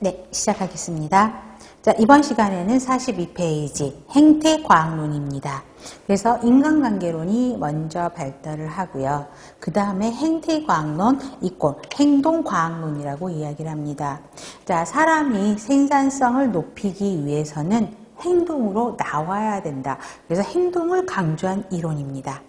네, 시작하겠습니다. 자, 이번 시간에는 42페이지 행태과학론입니다. 그래서 인간관계론이 먼저 발달을 하고요. 그 다음에 행태과학론 이꼴 행동과학론이라고 이야기를 합니다. 자, 사람이 생산성을 높이기 위해서는 행동으로 나와야 된다. 그래서 행동을 강조한 이론입니다.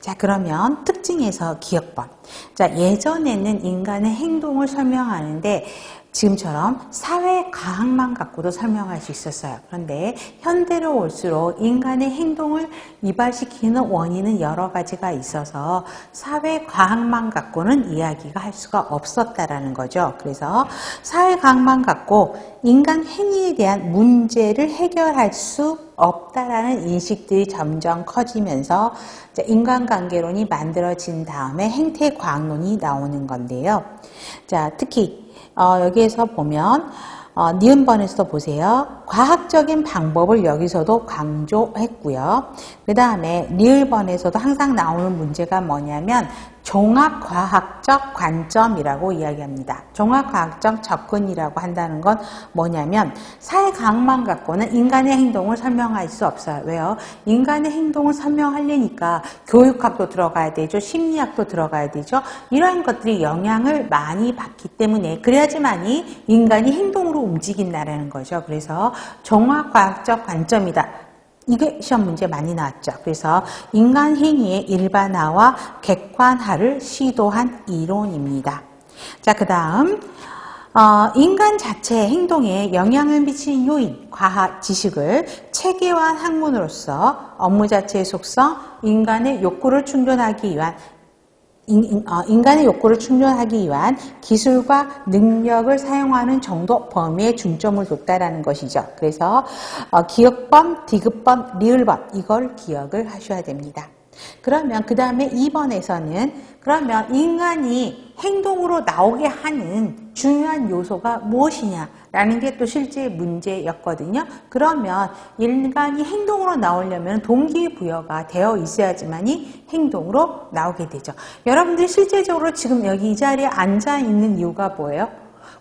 자, 그러면 특징에서 기억법. 자, 예전에는 인간의 행동을 설명하는데 지금처럼 사회 과학만 갖고도 설명할 수 있었어요. 그런데 현대로 올수록 인간의 행동을 이발시키는 원인은 여러 가지가 있어서 사회 과학만 갖고는 이야기가 할 수가 없었다라는 거죠. 그래서 사회 과학만 갖고 인간 행위에 대한 문제를 해결할 수 없다라는 인식들이 점점 커지면서 인간관계론이 만들어진 다음에 행태과학론이 나오는 건데요. 자, 특히 어, 여기에서 보면 어, 니은번에서도 보세요. 과학적인 방법을 여기서도 강조했고요. 그 다음에 리을번에서도 항상 나오는 문제가 뭐냐면 종합과학적 관점이라고 이야기합니다. 종합과학적 접근이라고 한다는 건 뭐냐면 사회과학만 갖고는 인간의 행동을 설명할 수 없어요. 왜요? 인간의 행동을 설명하려니까 교육학도 들어가야 되죠. 심리학도 들어가야 되죠. 이러한 것들이 영향을 많이 받기 때문에 그래야지만이 인간이 행동으로 움직인다는 거죠. 그래서 종합과학적 관점이다. 이게 시험 문제 많이 나왔죠. 그래서 인간 행위의 일반화와 객관화를 시도한 이론입니다. 자, 그 다음 어, 인간 자체의 행동에 영향을 미치는 요인, 과학 지식을 체계화한 학문으로서 업무 자체의 속성, 인간의 욕구를 충족하기 위한 어, 인간의 욕구를 충족하기 위한 기술과 능력을 사용하는 정도 범위에 중점을 뒀다라는 것이죠. 그래서 어, 기억범, 디귿범, 리을범 이걸 기억을 하셔야 됩니다. 그러면 그 다음에 2번에서는 그러면 인간이 행동으로 나오게 하는 중요한 요소가 무엇이냐라는 게 또 실제 문제였거든요. 그러면 인간이 행동으로 나오려면 동기부여가 되어 있어야지만이 행동으로 나오게 되죠. 여러분들이 실제적으로 지금 여기 이 자리에 앉아 있는 이유가 뭐예요?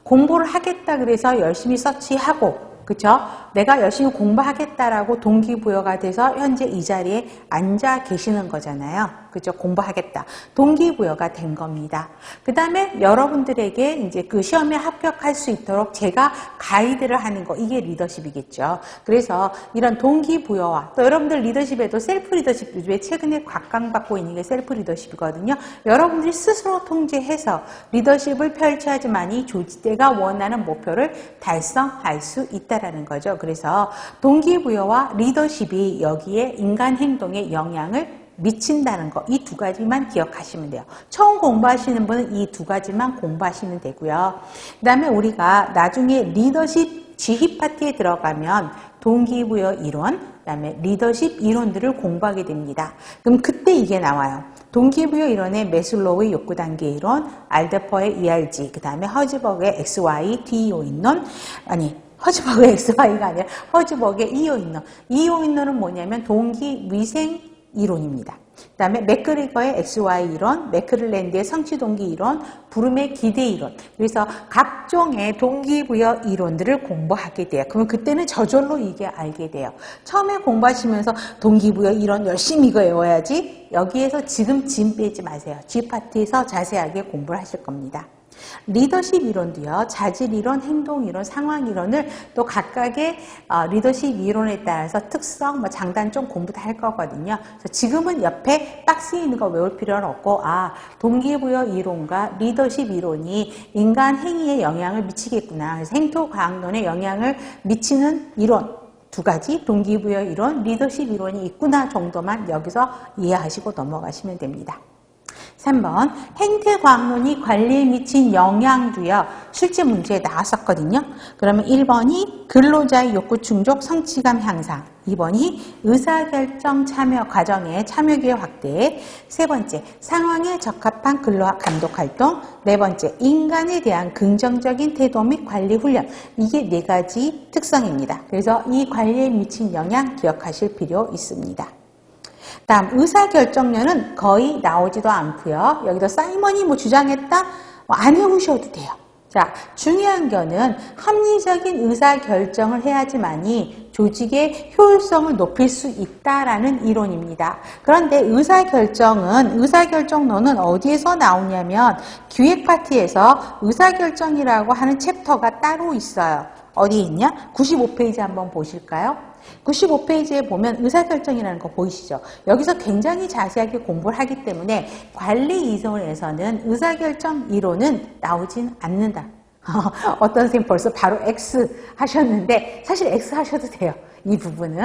공부를 하겠다 그래서 열심히 서치하고 그쵸? 내가 열심히 공부하겠다라고 동기부여가 돼서 현재 이 자리에 앉아 계시는 거잖아요. 그죠? 공부하겠다. 동기부여가 된 겁니다. 그 다음에 여러분들에게 이제 그 시험에 합격할 수 있도록 제가 가이드를 하는 거, 이게 리더십이겠죠. 그래서 이런 동기부여와 또 여러분들 리더십에도 셀프 리더십, 요즘에 최근에 각광받고 있는 게 셀프 리더십이거든요. 여러분들이 스스로 통제해서 리더십을 펼쳐야지만이 조직대가 원하는 목표를 달성할 수 있다라는 거죠. 그래서 동기부여와 리더십이 여기에 인간 행동에 영향을 미친다는 거 이 두 가지만 기억하시면 돼요. 처음 공부하시는 분은 이 두 가지만 공부하시면 되고요. 그 다음에 우리가 나중에 리더십 지휘 파트에 들어가면 동기부여 이론, 그 다음에 리더십 이론들을 공부하게 됩니다. 그럼 그때 이게 나와요. 동기부여 이론의 메슬로우의 욕구 단계 이론, 알데퍼의 ERG, 그 다음에 허즈버그의 XY, DEO 이론, 아니 허즈버그의 XY가 아니라 허즈버그의. EO 이론은 뭐냐면 동기 위생 이론입니다. 그 다음에 맥그리거의 XY 이론, 맥클랜드의 성취동기 이론, 부름의 기대 이론. 그래서 각종의 동기부여 이론들을 공부하게 돼요. 그러면 그때는 저절로 이게 알게 돼요. 처음에 공부하시면서 동기부여 이론 열심히 이거 외워야지 여기에서 지금 짐 빼지 마세요. G파트에서 자세하게 공부를 하실 겁니다. 리더십 이론도요. 자질 이론, 행동 이론, 상황 이론을 또 각각의 어, 리더십 이론에 따라서 특성, 뭐 장단점 공부 다 할 거거든요. 그래서 지금은 옆에 박스에 있는 거 외울 필요는 없고 아 동기부여 이론과 리더십 이론이 인간 행위에 영향을 미치겠구나. 그래서 행토 과학론에 영향을 미치는 이론 두 가지 동기부여 이론, 리더십 이론이 있구나 정도만 여기서 이해하시고 넘어가시면 됩니다. 3번 행태 광론이 관리에 미친 영향도요. 실제 문제에 나왔었거든요. 그러면 1번이 근로자의 욕구 충족 성취감 향상 2번이 의사결정 참여 과정의 참여기회 확대 세 번째 상황에 적합한 근로 감독 활동 네 번째 인간에 대한 긍정적인 태도 및 관리 훈련 이게 네 가지 특성입니다. 그래서 이 관리에 미친 영향 기억하실 필요 있습니다. 다음 의사결정료는 거의 나오지도 않고요. 여기도 사이먼이 뭐 주장했다? 뭐 안 해오셔도 돼요. 자, 중요한 거는 합리적인 의사 결정을 해야지만이 조직의 효율성을 높일 수 있다라는 이론입니다. 그런데 의사 결정은 의사 결정론은 어디에서 나오냐면 기획 파트에서 의사 결정이라고 하는 챕터가 따로 있어요. 어디 있냐? 95페이지 한번 보실까요? 95페이지에 보면 의사결정이라는 거 보이시죠? 여기서 굉장히 자세하게 공부를 하기 때문에 관리 이론에서는 의사결정 이론은 나오진 않는다. 어떤 선생님 벌써 바로 X 하셨는데 사실 X 하셔도 돼요. 이 부분은.